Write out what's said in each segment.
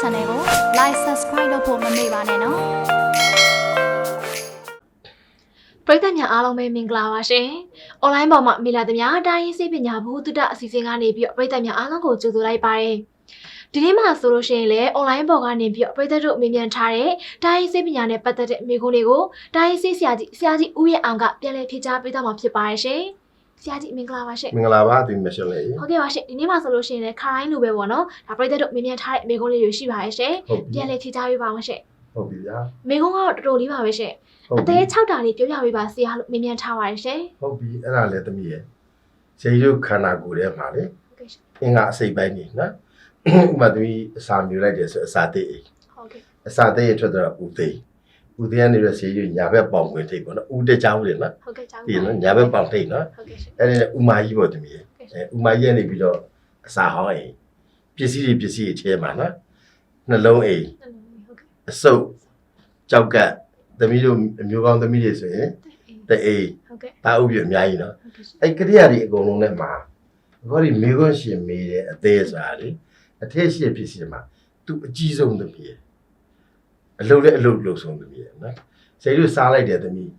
channel ကို like subscribe လုပ်ဖို့မမေ့ပါနဲ့နော်ပရိသတ်များအားလုံးပဲမင်္ဂလာပါရှင်။ online ပေါ်မှာမိလာသမျှတိုင်းရင်းစေပညာဘုသူတအစီအစဉ်ကနေပြီးတော့ပရိသတ်များအားလုံးကိုကြိုဆိုလိုက်ပါတယ်။ဒီနေ့မှာဆိုလို့ရှိရင်လည်း online ပေါ်ကနေပြီးတော့ပရိသတ်တို့အမြင်မြန်ထားတဲ့တိုင်းရင်းစေပညာနဲ့ပတ်သက်တဲ့မိကုန်းတွေကိုတိုင်းရင်းစေဆရာကြီးဆရာကြီးဦးရဲ့အောင်ကပြန်လည်ဖြေကြားပေးသွားမှာဖြစ်ပါတယ်ရှင်။ ဆရာကြီးမင်္ဂလာပါရှင်မင်္ဂလာပါဒီမရှင်လေး။ဟုတ်ကဲ့ပါရှင်ဒီနေ့မှာဆိုလို့ရှိရင်လည်းခရိုင်းလိုပဲပေါ့နော်။ဒါပရိသတ်တို့အမြင်မြန်ထားတဲ့မိကုန်းလေးတွေရှိပါတယ်ရှင်ဟုတ်။ပြီပြန်လည်ဖြေကြားပေးပါအောင်ရှင်ဟုတ်ပြီဗျာ။မိကုန်းကတော့တော်တော်လေးပါပဲရှင်။ဟုတ်အပြီသေး6တာလေးပြောပြပေးပါဆရာလို့မြင်မြန်ထားပါတယ်ရှင်ဟုတ်ပြီအဲ့ဒါလည်းသမီးရဲ့ဇေယျုခန္ဓာကိုယ်ထဲမှာလေ။ဟုတ်ကဲ့ရှင်အင်္ဂါအစိတ်ပိုင်းနေနော်ဥပမာသမီးအစာမြူလိုက်တယ်ဆိုအစာသိအိမ်။ဟုတ်ကဲ့အစာသိရထွက်တော့ဥသိ ဥသိကနေတော့ဇေယျုညာဘက်ပေါင်ခွင်ထိပ်ပေါ့နော်ဥတက်ချောင်းလေနော်ဟုတ်ကဲ့ကြောင်းဒီနော်ညာဘက်ပေါင်ထိပ်နော်ဟုတ်ကဲ့ရှင် အဲ့ဒီဥမာကြီးပေါ့သမီးရဲ့အဲဥမာကြီးကနေပြီးတော့အစာဟောင်းအိမ်ပစ္စည်းတွေပစ္စည်းတွေထဲမှာနော်နှလုံးအိမ်ဟုတ်ကဲ့အစုပ်ကြောက်ကတ်သမီးတို့အမျိုးကောင်းသမီးတွေဆိုရင်တအိမ်ဟုတ်ကဲ့ဒါဥပ္ပယအများကြီးနော် ဟုတ်ကဲ့ရှင်အဲ့ကရိယာတွေအကုန်လုံးနဲ့မှာခေါဒီမေခွန်းရှင်မေးတဲ့အသေးစားလေအထက်ရှိတဲ့ပစ္စည်းတွေမှာသူအကြီးဆုံးသမီးရဲ့ အလုပ်လည်းအလုပ်လုပ်ဆုံးသမီးရဲ့နော်စိတ်လို့စားလိုက်တဲ့သမီး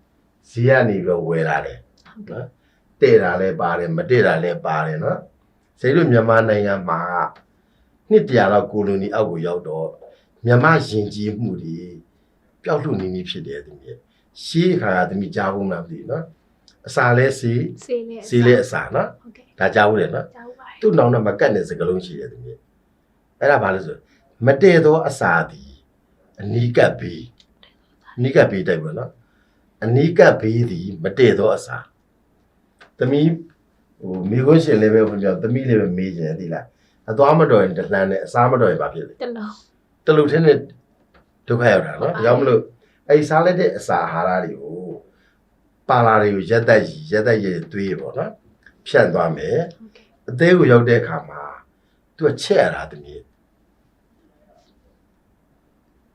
ဈေးကနေပြီးတော့ဝယ်လာတယ်ဟုတ်ကဲ့နော်တဲ့တာလည်းပါတယ်မတဲ့တာလည်းပါတယ်နော်စိတ်လို့မြန်မာနိုင်ငံမှာနှစ်တရာလောက်ကိုလိုနီအောက်ကိုရောက်တော့မြန်မာယဉ်ကျေးမှုတွေပျောက်လို့နေနေဖြစ်တယ်သမီးရဲ့ရှေးခါကသမီးကြားဖို့မလားမသိဘူးနော်အစာလဲစီးစေးလေးစီးလေးအစာနော်ဟုတ်ကဲ့ဒါကြားဘူးလေနော်ကြောင်းပါတယ်သူ့နောင်တော့မကတ်တဲ့စကလုံးရှိတယ်သူကြီးအဲ့ဒါဘာလဲဆိုမတည့်သောအစာသည် အနီးကပ်ပြီးအနီးကပ်ပြီးတိုက်ပေါ့နော်အနီးကပ်ပြီးသည်မတည့်သောအစာသမီးဟိုမိခွန်းရှင်လည်းပဲဘုရားသမီးလည်းပဲမေးခြင်းသိလားအသွားမတော်ရင်တလှမ်းနဲ့အစားမတော်ရင်ဘာဖြစ်လဲတလုံးတလူထင်းနဲ့ဒုက္ခရောက်တာနော်ဒါကြောင့်မလို့အဲ့ဒီစားလိုက်တဲ့အစာအာဟာရတွေကိုပါလာတွေကိုရက်တက်ရက်တက်ရက်တွေးပေါ့နော်ဖြန့်သွားမယ်ဟုတ်ကဲ့အသေးကိုရောက်တဲ့အခါမှာသူကချက်ရတာတမီး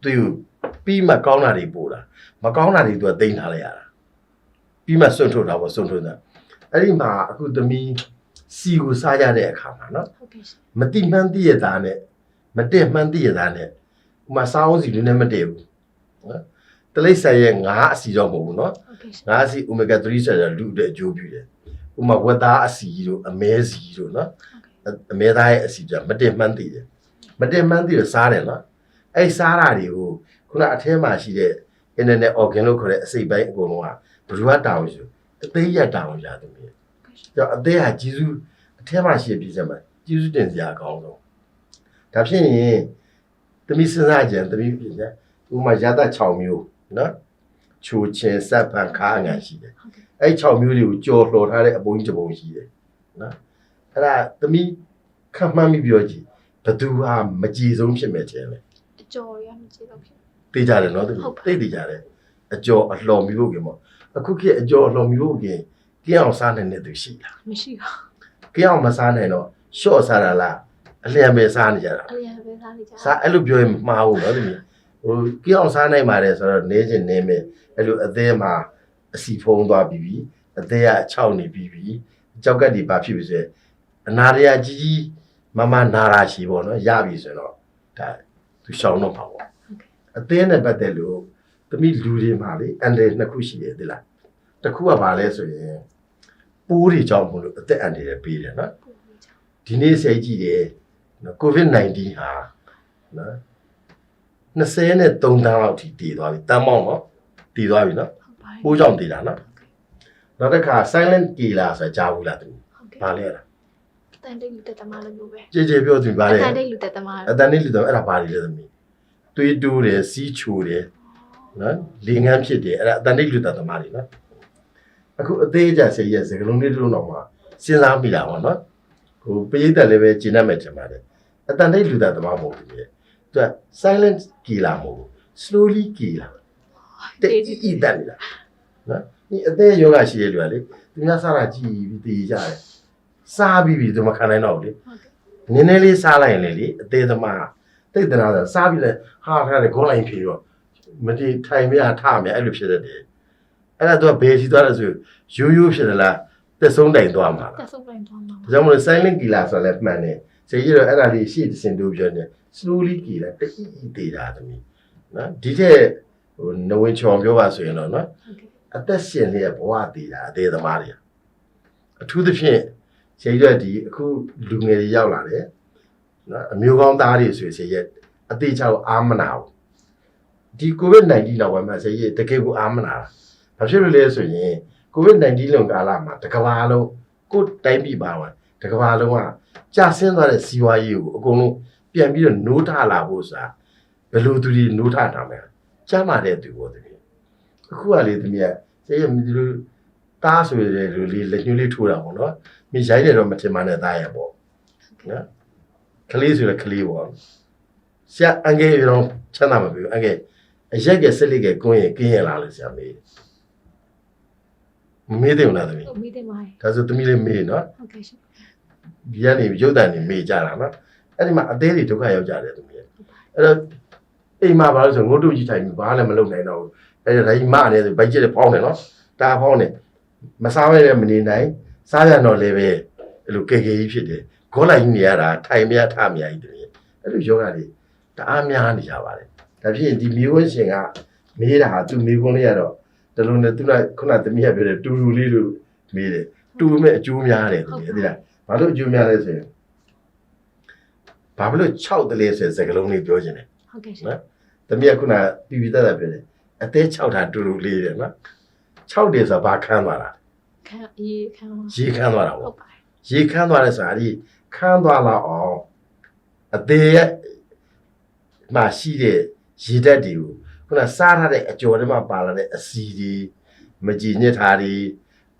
သူပြီးမှကောင်းတာတွေပို့တာမကောင်းတာတွေသူကတိန်းထားလိုက်ရတာပြီးမှစွန့်ထုတ်တာပေါ့စွန့်ထုတ်တာအဲ့ဒီမှာအခုသမီးစီကိုစားကြတဲ့အခါမှာနော်ဟုတ်ကဲ့ရှင်မတိမှန်းသိရတာနဲ့မတည့်မှန်းသိရတာနဲ့ဥမာစားအောင်စီလေးနဲ့မတည့်ဘူးနော်တလိပ်ဆန်ရဲ့ငါးအစီတော့မဟုတ်ဘူးနော်ဟုတ်ကဲ့ရှင်ငါးစီ omega 3ဆိုတဲ့လူတွေအကျိုးပြုတယ်ဥမာဝက်သားအစီတို့အမဲစီတို့နော်အအမဲသားရဲ့အစီကြမတည့်မှန်းသိတယ်မတည့်မှန်းသိတော့စားတယ်နော် အဲ့ဒီစားတာတွေကိုခုနအထဲမှာရှိတဲ့ internet organ လို့ခေါ်တဲ့အစိတ်ပိုင်းအကုန်လုံးကဘယ်သူကတောင်းဆိုအသေးရတောင်းရတယ်မြေကြောင့်အသေးဟာဂျေစုအထဲမှာရှိတဲ့ပြည်စက်မှာဂျေစုတင်စရာအကောင်းဆုံးဒါဖြစ်ရင်သမီးစဉ်းစားကြံသမီးပြည်စက်ဥမာရတ6မျိုးနော်ချိုချင်းစက်ဖန်ခါငါရှိတယ်ဟုတ်ကဲ့အဲ့6မျိုးတွေကိုကြော်လှော်ထားတဲ့အပုံကြီးတစ်ပုံရှိတယ်နော်အဲ့ဒါသမီးခန့်မှန်းပြီးပြောကြည့်ဘသူဟာမကြည်ဆုံးဖြစ်မယ်ခြင်းလဲအ ကျော်ရမကြည့်တော့ဖြစ်သိကြတယ်နော်သူဟုတ်ပါသိသိကြတယ်အကျော်အလှော်မိဖို့ကင်ပေါ့အခုခေတ်အကျော်အလှော်မိဖို့ကင်ကင်းအောင်စားနိုင်တဲ့သူရှိလားမရှိပါကင်းအောင်မစားနိုင်တော့ရှော့စားတာလားအလျံပဲစားနေကြတာဘူးအလျံပဲစားနေကြစားအဲ့လိုပြောရင်မမှားဘူးနော်သူကြီးဟိုကင်းအောင်စားနိုင်ပါတယ်ဆိုတော့နေချင်းနေမယ်အဲ့လိုအသေးမှာအစီဖုံးသွားပြီးပြီအသေးကအချောက်နေပြီးပြီကြောက်ကက်ဒီဘာဖြစ်ပြီဆိုရင်အနာရယာကြီးကြီးမမနာရာရှိပေါ့နော်ရပြီဆိုတော့ဒါ သူရှောင်းတော့ပါပေါ့ဟုတ်ကဲ့အသေးနဲ့ပတ်သက်လို့သမီးလူတွေမှာလေအန်တယ်နှစ်ခုရှိတယ်ဒီလားတစ်ခုကဘာလဲဆိုရင်ပိုးတွေကြောင့်မလို့အသက်အန်တယ်ပေးတယ်နော်ပူနေကြဒီနေ့ဆဲကြည့်တယ်နော် COVID-19 ဟာနော်20နဲ့3တန်းလောက်ထိတည်သွားပြီတန်းပေါင်းနော်တည်သွားပြီနော်ဟုတ်ပါတယ်ပိုးကြောင့်တည်တာနော်နောက်တစ်ခါ silent killer ဆိုတာကြားဘူးလားသူဟုတ်ကဲ့ဘာလဲလား တန်တိတ်လူတက်သမားလိုမျိုးပဲကြည်ကြည်ပြောသူဘာလဲတန်တိတ်လူတက်သမားအတန်လေးလူတော့အဲ့ဒါဘာလဲသမီးတွေးတိုးတယ်စီးချိုတယ်နော်လေငန်းဖြစ်တယ်အဲ့ဒါအတန်လေးလူတတ်သမားတွေနော်အခုအသေးကြဆေးရဲ့စကလုံးလေးတစ်လုံးတော့မှစဉ်းစားမိတာပေါ့နော်ဟိုပရိသတ်လည်းပဲကျင့်တတ်မယ်ထင်ပါတယ်အတန်လေးလူတတ်သမားမဟုတ်ဘူးလေသူက silent killer မဟုတ်ဘူး slowly killer တဲ့ဤတတ်နေတာနော်ဒီအသေးယောဂရှိတဲ့လူကလေသူများစားတာကြည်ပြီးတည်ကြတယ် စားပြီးပြီးသူမခံနိုင်တော့ဘူးလေဟုတ်ကဲ့နည်းနည်းလေးစားလိုက်ရင်လေလေအသေးသမားတိတ်တနာစားစားပြီးလဲဟာခါတယ်ခေါင်းလိုက်ဖြေတော့မတိထိုင်မရထမရအဲ့လိုဖြစ်တတ်တယ်အဲ့ဒါတော့ဘယ်စီသွားလဲဆိုရိုးရိုးဖြစ်တယ်လားသက်ဆုံးတိုင်သွားမှာတက်လားဆုံးတိုင်းသွားမှာဒါကြောင့်မလို့ silent killer ဆိုလည်းမှန်တယ်စေကြီးတော့အဲ့ဒါလေးရှေ့တစင်တို့ပြောနေ slowly ကြည်လာတိတ်သေးတာသမီးနော်ဒီထက်ဟိုနဝင်ချောင်ပြောပါဆိုရင်တော့နော်ဟုတ်ကဲ့အသက်ရှင်လျက်ဘဝသေးတာအသေးသမားတွေအထူးသဖြင့် ဆရာကြီးတို့ဒီအခုလူငယ်တွေရောက်လာတယ်နော်အမျိုးကောင်းသားတွေဆိုရင်ဆရာကြီးအသေးချောက်အာမနာဘူးဒီ COVID-19 နောက်ပိုင်းမှာဆရာကြီးတကယ်ကိုအာမနာတာဘာဖြစ်လို့လဲဆိုရင် COVID-19 လွန်ကာလမှာတစ်ကမ္ဘာလုံးကိုယ်တိုင်းပြည်ပါဝင်တစ်ကမ္ဘာလုံးကကြာဆင်းသွားတဲ့စီးပွားရေးကိုအကုန်လုံးပြန်ပြီးတော့နိုးထလာဖို့ဆိုတာဘယ်လိုသူတွေနိုးထတာမလဲကျမ်းမာတဲ့သူပေါ့တကယ်အခုကလေတမီးကဆရာကြီးဒီလိုတားဆိုရတဲ့လူလေးလက်ညှိုးလေးထိုးတာပေါ့နော် မိရိုက်တယ်တော့မထင်မှန်းနဲ့တားရပေါ့နော်ကလေးဆိုရကလေးပေါ့ဆရာအငယ်ရောချမ်းသာမှာပြီအငယ်အရက်ကဆက်လက်ကကွင်းရင်ကင်းရလာလို့ဆရာမေးတယ်မမေးတယ်မလားသမီးဟုတ်မိတယ်မိုင်းဒါဆိုသမီးလေးမေးနော်ဟုတ်ကဲ့ရှင်ဒီကနေရုပ်တံနေမေးကြတာနော်အဲ့ဒီမှာအသေးတွေဒုက္ခရောက်ကြတယ်သမီးအဲ့တော့အိမ်မှာဘာလို့ဆိုငုတ်တုတ်ကြီးထိုင်ပြီးဘာလည်းမလုပ်နိုင်တော့ဘူးအဲ့ဒါကြီးမနဲ့ဆိုဘိုက်ကျက်ဖောင်းတယ်နော်တာဖောင်းတယ်မစားရတဲ့မနေနိုင် စားရတော့လည်းပဲအဲ့လိုကေကေကြီးဖြစ်တယ်ခေါလိုက်ကြီးနေရတာထိုင်မရထမရကြီးတည်းအဲ့လိုယောဂတွေတအားများနေကြပါတယ်ဒါဖြစ်ရင်ဒီမျိုးဝင်ရှင်ကမေးတာဟာသူမေးခွန်းလေးရတော့တလုံးနဲ့သူကခုနသမီးကပြောတယ်တူတူလေးလို့မေးတယ်တူမဲ့အကျိုးများတယ်သမီးသိလားဘာလို့အကျိုးများလဲဆိုရင်ဘာလို့6တလဲဆိုတဲ့စကားလုံးလေးပြောခြင်းလဲဟုတ်ကဲ့ရှင်နော်။တမီးကခုနပြပြတတ်တာပြောတယ်။အသေး6တာတူတူလေးတယ်နော်။6တယ်ဆိုတာဘာခမ်းသွား တာခံအေးခံပါ။ရေခမ်းသွားတာဟုပေါ့တ်ပါတယ်။ရေခမ်းသွားတဲ့ဆိုတာဒီခမ်းသွားလောက်အောင်အသေးရဲ့မရှိတဲ့ရေဓာတ်တွေကိုခုနစားထားတဲ့အကြော်တွေမှာပါလာတဲ့အစီတွေမကြည်ညစ်တာတွေ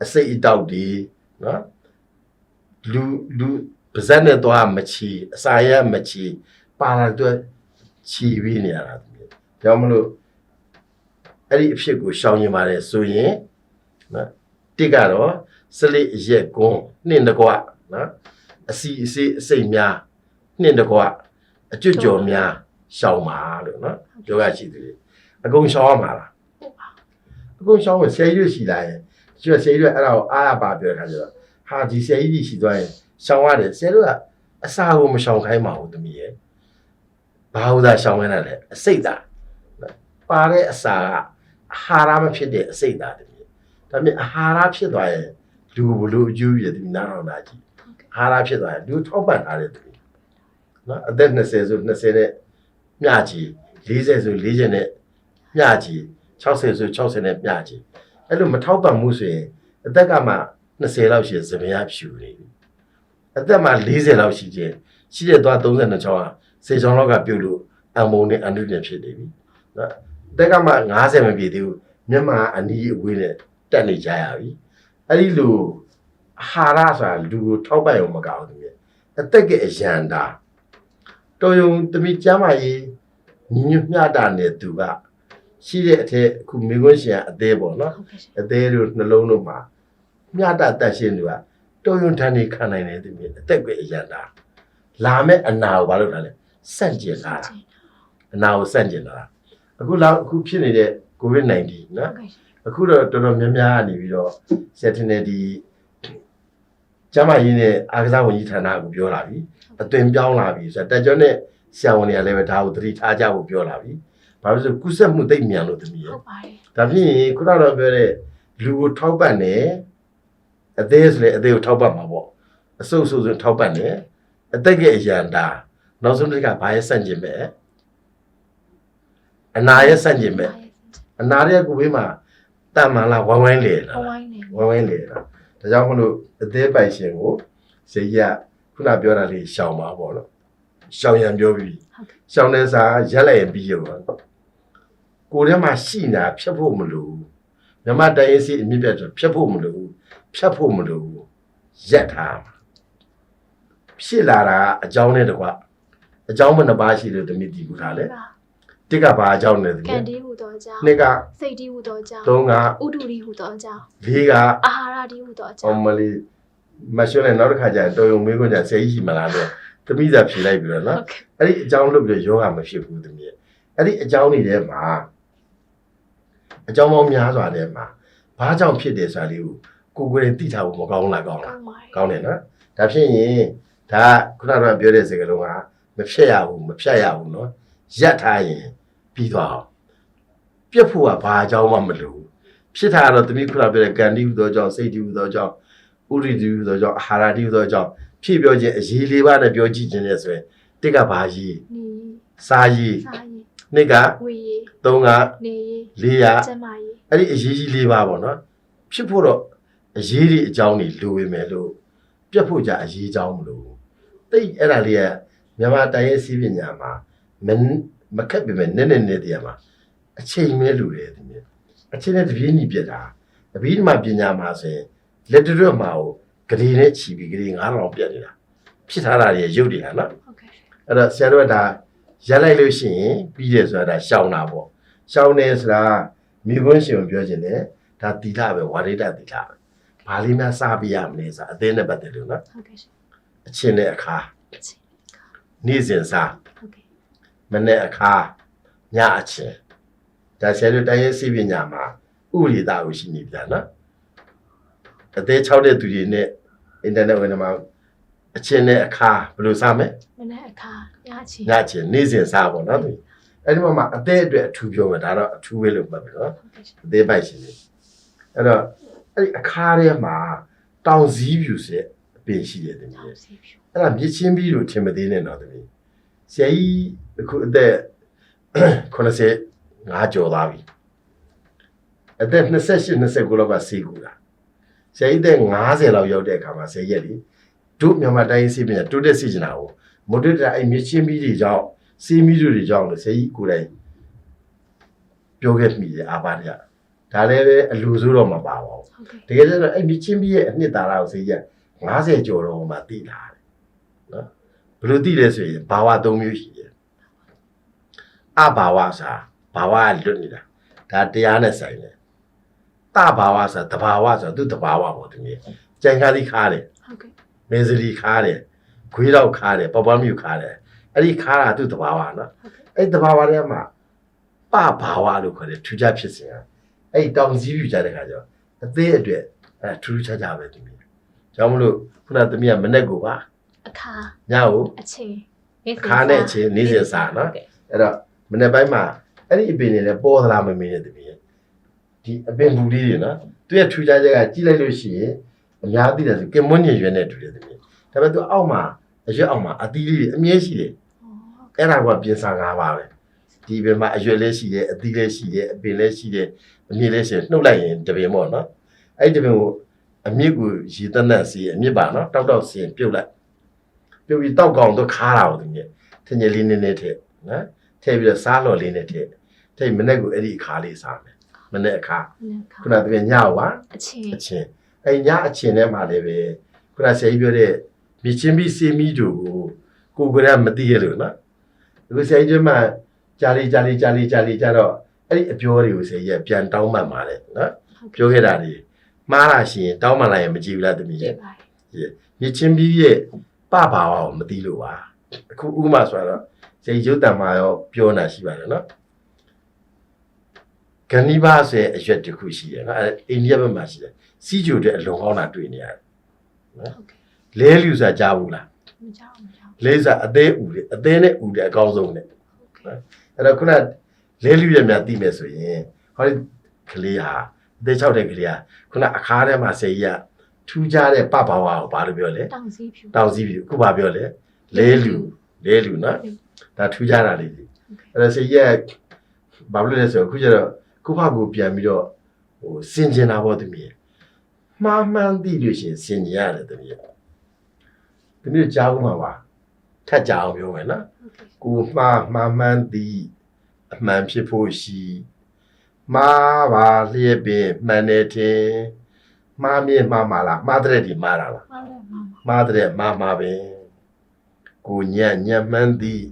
အစိတ်အတောက်တွေနော်လူလူပါဇက်နဲ့တော့မချီအစာရမချီပါလာတော့ချီပြီးနေရတာတည်းကြောင့်မလို့အဲ့ဒီအဖြစ်ကိုရှောင်ရင်ပါတယ်ဆိုရင်နော် တစ်ကတော့စလိအရက်ကွန်းနှင့်တကွနော်အစီအစေးအစိတ်များနှင့်တကွအကျွတ်ကြော်များရှောင်ပါလို့နော်ပြောရရှိသေးတယ်အကုန်ရှောင်ရမှာလားဟုတ်ပါအကုန်ရှောင်းကိုဆယ်ရွရှိလာရင်ကျွတ်ဆယ်ရွအဲ့ဒါကိုအားရပါပြောတဲ့ခါကျတော့ဟာဒီဆယ်ရွကြီးရှိသွားရင်ရှောင်းရတယ်ဆယ်တို့ကအစာကိုမရှောင်ခိုင်းပါဘူးတမီးရဲ့ဘာလို့သာရှောင်ရတာလဲအစိတ်သာပါတဲ့အစာကအာဟာရမဖြစ်တဲ့အစိတ်သာတမီး ဒါပေမဲ့အာဟာရဖြစ်သွားရင်လူဘလို့အကျိုးပြည့်တမီးနားတော်လာကြည့်ဟုတ်ကဲ့အာဟာရဖြစ်သွားရင်လူထောက်ပံ့ထားတဲ့တမီးနော်အသက်20ဆို20နဲ့မျှကြည့်40ဆို40နဲ့မျှကြည့်60ဆို60နဲ့မျှကြည့်အဲ့လိုမထောက်ပံ့မှုဆိုရင်အသက်ကမှ20လောက်ရှိရင်သပင်ရဖြူနေပြီအသက်မှ40လောက်ရှိခြင်းရှိတဲ့သွား32ချောင်းဟာစေချောင်းလောက်ကပြုတ်လို့အံမုံနဲ့အန်ဒုပြန်ဖြစ်နေပြီနော်အသက်ကမှ90မပြည့်သေးဘူးမျက်မှန်အနီးအဝေးနဲ့ တက်နေကြရပြီအဲ့ဒီလိုအာဟာရဆိုတာလူကိုထောက်ပံ့ရုံမကောင်းဘူးတည်းအသက်ကအရန်တာတော်ယုံတမိကျမ်းမာရေးညီညွတ်မျှတာနေသူကရှိတဲ့အထက်အခုမိခွန်းရှင်ကအသေးပေါ့နော်ဟုတ်ကဲ့ရှင်အသေးတို့နှလုံးတို့မှာမြတ်တာတက်ရှင်တွေကတော်ရုံထန်နေခံနိုင်တယ်သူမြင်အသက်ကွယ်အရန်တာလာမဲ့အနာကိုဘာလို့လဲလဲစန့်ကျင်လာတာအနာကိုစန့်ကျင်လာတာအခုလောက်အခုဖြစ်နေတဲ့ COVID-19 ဟုနော်တ်ကဲ့ရှင် အခုတော့တော်တော်များများကနေပြီးတော့ဆက်တင်နေဒီကျမရင်းနဲ့အာကစားဝန်ကြီးဌာနကပြောလာပြီအသွင်ပြောင်းလာပြီဆိုတော့တက်ကျော်နဲ့ဆရာဝန်တွေကလည်းပဲဒါကိုသတိထားကြဖို့ပြောလာပြီဘာလို့လဲဆိုကုသမှုသိပ်မြန်လို့တမီးရဟုတ်ပါတယ်ဒါဖြစ်ရင်ခုနကတော့ပြောတဲ့လူကိုထောက်ပံ့တယ်အသေးဆိုလေအသေးကိုထောက်ပံ့မှာပေါ့အဆုပ်ဆုပ်ဆိုထောက်ပံ့တယ်အသက်ကအရန်တာနောက်ဆုံးတစ်ခါဘာရဲ့ဆန့်ကျင်မဲ့အနာရဲ့ဆန့်ကျင်မဲ့အနာရဲ့ကိုဘေးမှာ တန်မှန်လားဝိုင်းဝိုင်းလေလားအဝိုင်းနေဝိုင်းဝိုင်းလေလားဒါကြောင့်မလို့အသေးပိုင်ရှင်ကိုဇေယျခုနပြောတာလေးရှောင်ပါပေါ့နော်ရှောင်ရန်ပြောပြီးဟုတ်ကဲ့ရှောင်းတဲ့စာရက်လိုက်ရင်ပြီးရောကိုယ်ထဲမှာရှိနေတာဖြတ်ဖို့မလိုဘူးမြမတိုင်းရေးစီအမြင့်ပြတ်ဆိုဖြတ်ဖို့မလိုဘူးဖြတ်ဖို့မလိုဘူးရက်ထားမှာဖြစ်လာတာအကြောင်းနဲ့တကွအကြောင်းမနှစ်ပါးရှိလို့တမိတီကူထားလေ တစ်ကဘာအကြောင်းနဲ့တကံည်းဒီဟူသောကြောင့်နှစ်ကစိတ်ဒီဟူသောကြောင့်သုံးကဥဒုဒီဟူသောကြောင့်လေးကအာဟာရဒီဟူသောကြောအောင့််မလေးမရှုံးနဲ့နောက်တစ်ခါကျရင်တော်ရုံမေးခွန်းကျဆဲကြီးရှိမလားတော့သမီးစာဖြေလိုက်ပြီးတော့နော် Okay. အဲ့ဒီအကြောင်းလုပ်ပြီးတော့ယောဂမဖြစ်ဘူးသမီးရဲ့အဲ့ဒီအကြောင်းတွေထဲမှာအကြောင်းပေါင်းများစွာထဲမှာဘာကြောင့်ဖြစ်တယ်ဆိုတာလေးကိုကိုယ်ကိုယ်တိုင်သိထားဖို့မကောင်းလားကောင်းကောလားင်းပါကောင်းတယ်နော်ဒါဖြစ်ရင်ဒါကခုနကပြောတဲ့စကားလုံးကမဖြစ်ရဘူးမဖြတ်ရဘူးနော်ရက်ထားရင် ပြီးသွားအောင်ပြက်ဖို့ကဘာအကြောင်းမှမလိုဘူးဖြစ်တာကတော့တမိခုနပြောတဲ့ကံတိဟူသောကြောင့်စိတ်တိဟူသောကြောင့်ဥရိတိဟူသောကြောင့်အာဟာရတိဟူသောကြောင့်ဖြည့်ပြောခြင်းအရေးလေးပါးနဲ့ပြောကြည့်ခြင်းနဲ့ဆိုရင်တစ်ကဘာရေးနေစားရေးစားရေးနှစ်ကဝေရေးသုံးကနေရေးလေးရကျမရေးအဲ့ဒီအရေးကြီးလေးပါပေါ့နော်ဖြစ်ဖို့တော့အရေးကြီးအကြောင်းတွေလိုပေမဲ့လို့ပြတ်ဖို့ကြအရေးကြောင်းမလို့တိတ်အဲ့ဒါလေးကမြန်မာတိုင်းရဲ့စီးပညာမှာမ မခက်ပေမဲ့နည်းနည်းနည်းတည်းမှာအချိန်မဲလိုတယ်ဒီနေ့အချိန်နဲ့တပြေးညီပြက်တာအဘိဓမ္မာပညာမှာဆိုရင်လက်တွတ်မှာကိုဂရေနဲ့ချီပြီးဂရေ9000ပြက်နေတာဖြစ်ထားတာတွေရုပ်တွေဟာနော်ဟုတ်ကဲ့အဲ့တော့ဆရာတို့ကဒါရက်လိုက်လို့ရှိရင်ပြီးတယ်ဆိုတာဒါရှောင်းတာပေါ့ရှောင်းနေဆိုတာမိခွန်းရှင်ကိုပြောခြင်းနဲ့ဒါတီလာပဲဝါရိတတီလာပဲဘာလေးများစားပြရမလဲဆိုတာအသေးနဲ့ပတ်သက်လို့နော်ဟုတ်ကဲ့ရှင်အချင်းနဲ့အခါအချင်းနေ့စဉ်စားဟုတ်ကဲ့ မနေ့အခါညအချင်းဒါဆရာတို့တိုင်းရေးစီပညာမှာဥရိတာကိုရှိနေပြန်နော်အသေး6တဲ့သူတွေနဲ့အင်တာနက်ဝင်မှာအချင်းနဲ့အခါဘယ်လိုစားမလဲမနေ့အခါညချီညချင်နေ့စဉ်စားပေါ့နော်သူအဲ့ဒီမှာမှအသေးအတွက်အထူးပြောမှာဒါတော့အထူးပဲလို့မှတ်မယ်နော်ဟုတ်ကဲ့ရှင်အသေးပိုက်ရှင်နေအဲ့တော့အဲ့ဒီအခါထဲမှာတောင်စည်းဖြူစက်အပင်ရှိတယ်တမီးတောရဲ့က်စီဖြူအဲ့ဒါမြစ်ချင်းပြီးလို့ထင်မသေးနဲ့တော့တမီးဆရာကြီး အခုအသက်85ကျော်သွားပြီအသက်28 29လောက်ကဆေးကူတာဆရာကြီးအသက်50လောက်ရောက်တဲ့အခါမှာဆရာကြီးကလေတို့မြန်မာတိုင်းစီးပညာတိုးတက်စီချင်တာကိုမွတ်တက်တာအဲ့မြစ်ချင်းပြီးတွေကြောင့်စီးမီတို့တွေကြောင့်လို့ဆရာကြီးကိုယ်တိုင်ပြောခဲ့မိတယ်အာပါရဒါလည်းပဲအလူဆိုးတော့မပါပါဘူးဟုတ်ကဲ့တကယ်ကျတော့အဲ့မြစ်ချင်းပြီးရဲ့အနှစ်သာရကိုဆရာကြီးက50ကျော်တော့မှသိလာတယ်နော်ဘယ်လိုသိလဲဆိုရင်ဘာဝ၃မျိုးရှိတယ် အဘာဝစာဘာဝကလွတ်နေတာဒါတရားနဲ့ဆိုင်တယ်တဘာဝစာတဘာဝဆိုသူတဘာဝပေါ့ဒီနေ့ကြံခါးသီးခါတယ်ဟုတ်ကဲ့မင်းစလီခါတယ်ခွေးတော့ခါတယ်ပပမြူခါတယ်အဲ့ဒီခါတာသူတဘာဝနော်ဟုတ်ကဲ့အဲ့ဒီတဘာဝထဲမှာပဘာဝလို့ခေါ်တယ်ထူးခြားဖြစ်စဉ်ကအဲ့ဒီတောင်စည်းပြူကြတဲ့ခါကျတော့အသေးအတွက်အဲထူးထူးခြားခြားပဲဒီနေ့ကြောင့်မလို့ခုနသမီးကမနဲ့ကိုပါအခါညကိုအချင်းခါနဲ့အချင်းနေ့စဉ်စားနော်ဟုတ်ကဲ့အဲ့တော့ မနေ့ပိုင်းမှာအဲ့ဒီအပင်တွေလည်းပေါ်သလားမမင်းနဲ့သမီးရဲ့ဒီအပင်ဘူးလေးတွေနော်သူရဲ့ထူးခြားချက်ကကြည့်လိုက်လို့ရှိရင်အများသိတယ်ဆိုကင်မွန်းညင်ရွယ်နဲ့တူတယ်သမီးဒါပေမဲ့သူအောက်မှာအရွက်အောက်မှာအသီးလေးတွေအမြဲရှိတယ်အဲ့ဒါကပြင်စာ၅ပါးပဲဒီပင်မှာအရွက်လေးရှိတယ်အသီးလေးရှိတယ်အပင်လေးရှိတယ်အမြင့်လေးရှိတယ်နှုတ်လိုက်ရင်တပင်ပေါ့နော်အဲ့ဒီတပင်ကိုအမြင့်ကိုရေတနတ်စီအမြင့်ပါနော်တောက်တောက်စီရင်ပြုတ်လိုက်ပြုတ်ပြီးတောက်ကောင်တော့ခါတာကိုသူမြင်ထင်ကြီးလေးနည်းနည်းထည့်နော် ထည့်ပြီးတော့စားလော်လေးနဲ့ထည့်ထည့်မနေ့ကအဲ့ဒီအခါလေးစားမယ်မနေ့အခါမနေ့အခါခုနတပင်ညပါအချင်းအချင်းအဲ့ညအချင်းထဲမှာလည်းပဲခုနဆရာကြီးပြောတဲ့မြချင်းပြီးစေးမီတို့ကိုကိုယ်ကလည်းမသိရလို့နော်ဒီဆရာကြီးကမှကြာလီကြာလီကြာလီကြာလီကြာတော့အဲ့ဒီအပြောတွေကိုဆရာကြီးကပြန်တောင်းမှတ်ပါတယ်နော်ပြောခဲ့တာတွေမှားတာရှိရင်တောင်းမှလိုက်ရင်မကြည့်ဘူးလားတမီးကြရဲ့ည့်ပါတယ်မြချင်းပြီးရဲ့ပပါဝါကိုမသိလို့ပါအခုဥပမာဆိုတော့ ဆရာကြီးရုပ်တံမှာရောပြောနေတာရှိပါတယ်နော်ဂဏိဘာဆိုတဲ့အရွက်တစ်ခုရှိတယ်နော်အဲအိန္ဒိယဘက်မှာရှိတယ်စီးကြိုတဲ့အလွန်ကောင်းတာတွေ့နေရတယ်ဟုတ်ကဲ့လဲလူစားကြားဘူးလားမကြောက်မကြောက်လဲစားအသေးဥတယ်အသေးနဲ့ဥတယ်အကောင်းဆုံးနဲ့ဟုတ်ကဲ့အဲ့တော့ခုနလဲလူရဲ့များသိမယ်ဆိုရင်ဟောဒီကလေးဟာအသေးချောက်တဲ့ကလေးဟာခုနအခါထဲမှာဆေးကြီးကထူးခြားတဲ့ပပဝါကိုဘာလို့ပြောလဲတောင်စီဖြူတောင်စီးပြီအခုဘာပြောလဲလဲလူ လဲလူနော်ဒါထူးခြားတာလေးတွေအဲ့တော့ဆေးကြီးကဘာလို့လဲဆိုတော့အခုကျတော့ခုဖကူပြန်ပြီးတော့ဟိုစင်ကျင်တာပေါ့တမီးမှားမှန်းသိလို့ရှိရင်စင်ကျင်ရတယ်တမီးတမီးကြားဦးမှာပါထက်ကြအောင်ပြောမယ်နော်ဟုတ်ကဲ့ကိုမှားမှားမှန်းသည်အမှန်ဖြစ်ဖို့ရှိမှားပါလျက်ပင်မှန်တယ်ထင်မှားမြင်မှားမှာလားမှားတဲ့ဒီမှားတာလားဟုတ်တယ်မမမှားတဲ့မှားမှာပင် ကိုညံ့ညံ့မှန်းသည်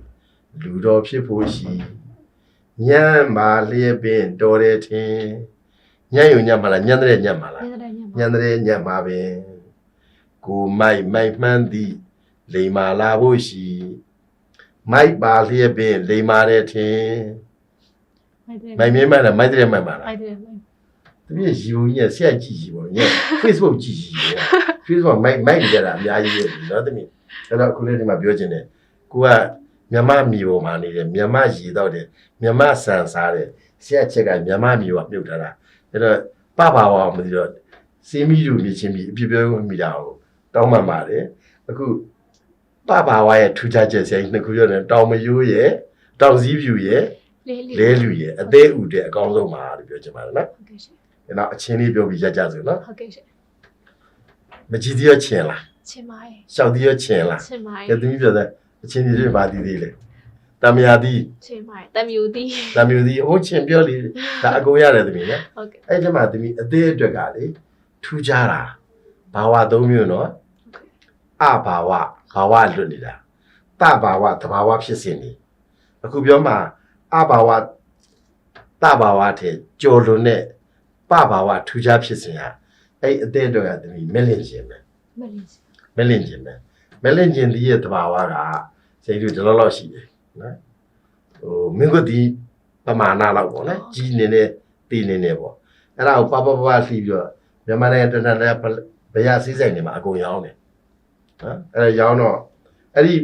လူတော်ဖြစ်ဖို့ရှိညံ့ပါလျက်ပင်တော်တယ်ထင်ညံ့ယူညံ့မှာလားညံ့တဲ့ညံ့မှာလားညနေညမညံတဲ့ညံမှာပင်ကိုမိုက်မိုက်မှန်းသည်လိမ္မာလာဖို့ရှိမိုက်ပါလျက်ပင်လိမ္မာတဲ့ထင်မိုက်တယ်မိုက်မြင်မှလားမိုက်တဲ့မှန်ပါလားမိုက်တယ်မိုက်တပည့်ရီဘုံကြီးကဆက်ကြည့်ကြည့်ပေါ့ည Facebook ကြည့်ကြည့်ရ Facebook မိုက်မိုက်ကြတာအများကြီးပဲနော်တမီး အဲ့တော့အခုလေးဒီမှာပြောချင်တယ်ကိုကမြမမီပေါ်မှာနေတယ်မြမရေတော့တယ်မြမဆန်စားတယ်ဆရာချက်ကမြမမီပေါ်မြုပ်ထားတာအဲ့တော့ပပဝါမသိတော့စီမီလူမြချင်းပြီးအပြစ်ပြောမိတာကိုတောင်းပန်ပါတယ်အခုပပဝါရဲ့ထူးခြားချက်ဆိုင်နှစ်ခုပြောတယ်တောင်မယိုးရဲ့တောင်စည်းဖြူရဲ့လေးလေးလဲလူရဲ့အသေးဥတဲ့အကောင်းဆုံးပါလို့ပြောချင်ပါတယ်နော်ဟုတ်ကဲ့ရှင်အဲ့တော့အချင်းလေးပြောပြီးရက်ကြစို့နော်ဟုတ်ကဲ့ရှင်မကြည့်သေးရချင်လား ချင်ပါရဲ့ရှောက်သေးရချင်လားချင်ပါကဲရဲ့သမီးပြောတဲ့အချင်းလေးတွေပါသေးသေးလေတမယာသည်ချင်ပါရဲ့တမျိုးသည်တမျိုးသည်ဟိုချင်းပြောလေဒါအကုန်ရတယ်သမီးနော်ဟုတ်ကဲ့အဲ့ဒီမှာသမီးအသေးအတွက်ကလေထူးခြားတာဘာဝသုံးမျိုးနော်အဘာဝဘာဝလွတ်နေတာတဘာဝတဘာဝဖြစ်စဉ်နေအခုပြောမှာအဘာဝတဘာဝတဲ့ကြော်လွန်တဲ့ပဘာဝထူးခြားဖြစ်စဉ်ဟာအဲ့အသေးအတွက်ကသမီးမလင့်ခြင်းပဲမလေးရှ င်မလင့်ခြင်းပဲမလင့်ခြင်းဒီရဲ့တဘာဝကစိတ်တို့ဒီလောက်လောက်ရှိတယ်နော်ဟိုမင်းကဒီပမာဏလောက်ပေါ့နော်ကြီးနေနေတည်နေနေပေါ့အဲ့ဒါကိုပပပပလှီးပြီးတော့မြန်မာနိုင်ငံတနက်လည်းဘယ်ရစည်းစိမ်နေမှာအကုန်ရောင်းတယ်နော်အဲ့ဒါရောင်းတော့အဲ့ဒီ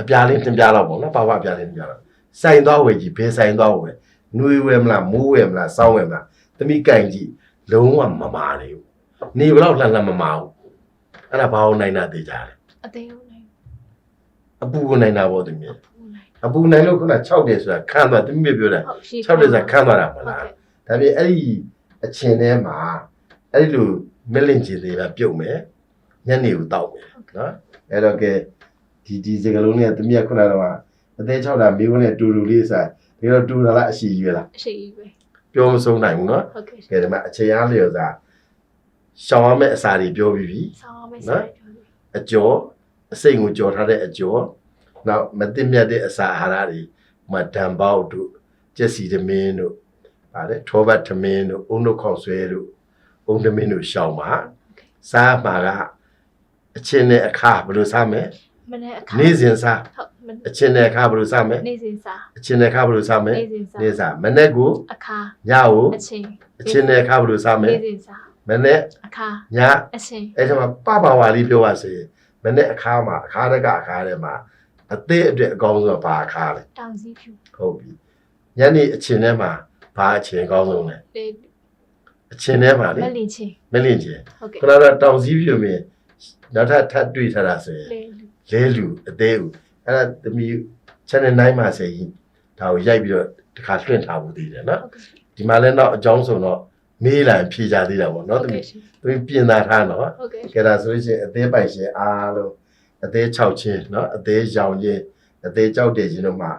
အပြားလေးတင်ပြတော့ပေါ့နော်ပပအပြားလေးတင်ပြတော့စိုင်သွားဝယ်ကြီးဘယ်ဆိုင်သွားဝယ်နွေဝယ်မလားမိုးဝယ်မလားစောင်းဝယ်မလားသမီးကင်ကြီးလုံးဝမမာနေဘူးနေဘလောက်လှလှမမာဘူး အဲ့ဒါဘာအောင်နိုင်တာသိကြတယ်အသေးဟုတ်နိုင်အပူကိုနိုင်တာပေါ့သူမြင်ပူနိုင်အပူနိုင်လို့ခုန6တယ်ဆိုတာခန့်သွားသူမြင်ပြောတာဟုတ်ရှိ6တယ်ဆိုတာခန့်သွားတာမဟုတ်လားကဲ့ဒါပြင်အဲ့ဒီအချင်းထဲမှာအဲ့ဒီလိုမလင့်ချင်သေးတာပြုတ်မယ်ညနေကိုတောက်မယ်ဟုတ်ကဲ့နော်အဲ့တော့ကဲဒီဒီစကလုံးလေးကသူမြင်ခုနကတော့အသေး6တာမိခွန်းနဲ့တူတူလေးစားဒီတော့တူတာလားအရှိရွယ်လားအရှိကြီးပဲပြောမဆုံးနိုင်ဘူးနော်ဟုတ်ကဲ့ကဲဒီမှာအချိန်အားလျော်စား ရှောင်းရမယ့်အစာတွေပြောပြီးပြီဆောင်းအောင်မယ်ဆက်ပြောလို့အကျော်အစိမ်ကိုကြော်ထားတဲ့အကျော်နောက်မသိမြတ်တဲ့အစာအာဟာရတွေမဒံပေါက်တို့ကျက်စီသမင်းတို့ဗါလေထောပတ်သမင်းတို့အုံတို့ခေါက်ဆွဲတို့အုံသမင်းတို့ရှောင်းပါစားမှာကအချင်းနဲ့အခါဘယ်လိုစားမလဲမနေ့အခါနေ့စဉ်စားဟုတ်မအချင်းနဲ့အခါဘယ်လိုစားမလဲနေ့စဉ်စားအချင်းနဲ့အခါဘယ်လိုစားမလဲနေ့စဉ်စားနေ့စားမနေ့ကိုအခါညကိုအချင်းအချင်းနဲ့အခါဘယ်လိုစားမလဲနေ့စဉ်စား မနေ့အခါညအချင်းအဲ့ဒီမှာပပဝါလေးပြောပါစေမနေ့အခါမှာအခါတက်ကအခါထဲမှာအသေးအတွက်အကောင်းဆုံးကဘာအခါလဲတောင်စည်းဖြူဟုတ်ပြီညနေအချိန်ထဲမှာဘာအချိန်အကောင်းဆုံးလဲလေအချိန်ထဲမှာမလေလင်ချင်းမလင့်ချင်းဟုတ်ကဲ့ခဏတော့တောင်စည်းပြူမင်းနောက်ထပ်ထပ်တွေ့ထားတာဆိုရင်လေလဲလူအသေးဦးအဲ့ဒါသမီး channel 9မှာဆိုရင်ဒါကိုရိုက်ပြီးတော့တခါလွှင့်ထားဖို့သေးတယ်နော်ဟုတ်ကဲ့ဒီမှာလည်းတော့အကြောင်းဆိုတော့ မေးလာဖြေကြသေးတာပေါ့နော်သမီးသမီးပြင်သာထားနော်ကဲဒါဆိုလို့ရှိရင်အသေးပိုင်ရှင်အားလုံးအသေး6ချင်းနော်အသေးရောင်ချင်းအသေးကြောက်တဲ့ချင်းတို့မှာ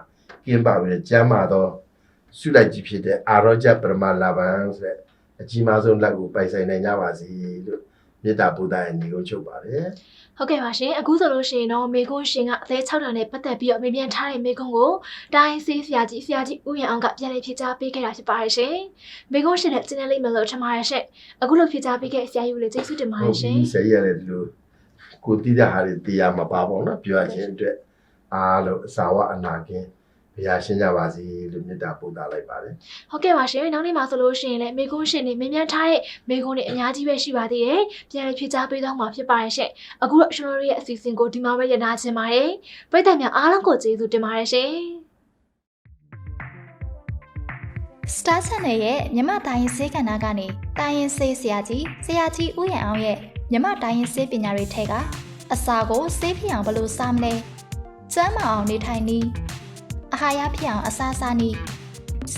ကင်းပါပြီကျမ်းမာတော့ဆုလိုက်ကြီးဖြစ်တဲ့အာရောကြပရမလာဘံဆိုတဲ့အကြီးမားဆုံးလက်ကိုပိုင်ဆိုင်နိုင်ကြပါစေလို့မေတ္တာပို့တာရဲ့ညီကိုချုပ်ပါတယ် ဟုတ်ကဲ့ပါရှင်အခုဆိုလို့ရှိရင်တော့မေကွန်းရှင်ကအသေး6တာနဲ့ပတ်သက်ပြီးတော့မေးမြန်းထားတဲ့မေကွန်းကိုတိုင်းစေးဆရာကြီးဆရာကြီးဦးရန်အောင်ကပြန်လည်ဖြေကြားပေးခဲ့တာဖြစ်ပါတယ်ရှင်မေကွန်းရှင်နဲ့ကျင်းနေလိမ့်မယ်လို့ထင်ပါတယ်ရှင်အခုလိုဖြေကြားပေးခဲ့ဆရာကြီးကိုလည်းကျေးဇူးတင်ပါတဟုတ်ယ်ရှင်ပြီဆရာကြီးရတယ်ဒီလိုကိုတည်တဲ့ဟာတွေတရားမပါပေါ့နော်ပြောရခြင်းအတွက်အားလုံးအစာဝအနာကင်း ဘုရားရှင်းကြပါစေလို့မေတ္တာပို့တာလိုက်ပါတယ်ဟုတ်ကဲ့ပါရှင်နောက်နေ့မှာဆိုလို့ရှိရင်လည်းမေကွန်းရှင်နေမေးမြန်းထားတဲ့မေကွန်းတွေအများကြီးပဲရှိပါသေးတယ်ပြန်လည်ဖြေကြားပေးတော့မှာဖြစ်ပါတယ်ရှင်အခုတော့ကျွန်တော်တို့ရဲ့အစီအစဉ်ကိုဒီမှာပဲရနာချင်ပါတယ်ပရိသတ်များအားလုံးကိုကျေးဇူးတင်ပါတယ်ရှင် Star Channel ရဲ့မြမတိုင်းရင်စေးကဏ္ဍကနေတိုင်းရင်စေးဆရာကြီးဆရာကြီးဦးရန်အောင်ရဲ့မြမတိုင်းရင်စေးပညာတွေထဲကအစာကိုစေးဖြစ်အောင်ဘယ်လိုစားမလဲကျမ်းမအောင်နေထိုင်နည်း အာဟာရဖြစ်အောင်အစားစားနည်း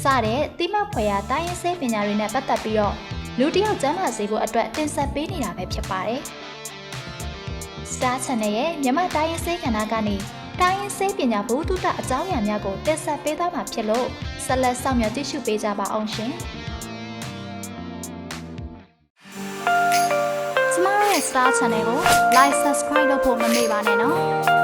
စတဲ့တိမတ်ဖွယ်ရာတိုင်းရင်စေးပညာတွေနဲ့ပတ်သက်ပြီးတော့လူတစ်ယောက်ကျမ်းမာစေဖို့အတွက်တင်ဆက်ပေးနေတာပဲဖြစ်ပါတယ်။ Star Channel ရဲ့မြမတိုင်းရင်စေးကဏ္ဍကနေတိုင်းရင်စေးပညာဘုဒ္ဓအကြောင်းအရာများကိုတင်ဆက်ပေးသွားမှာဖြစ်လို့ဆက်လက်ဆောင်မြော်ကြည့်ရှုပေးကြပါအောင်ရှင်။ကျမတို့ရဲ့ Star Channel ကို Like Subscribe လုပ်ဖို့မမေ့ပါနဲ့နော်။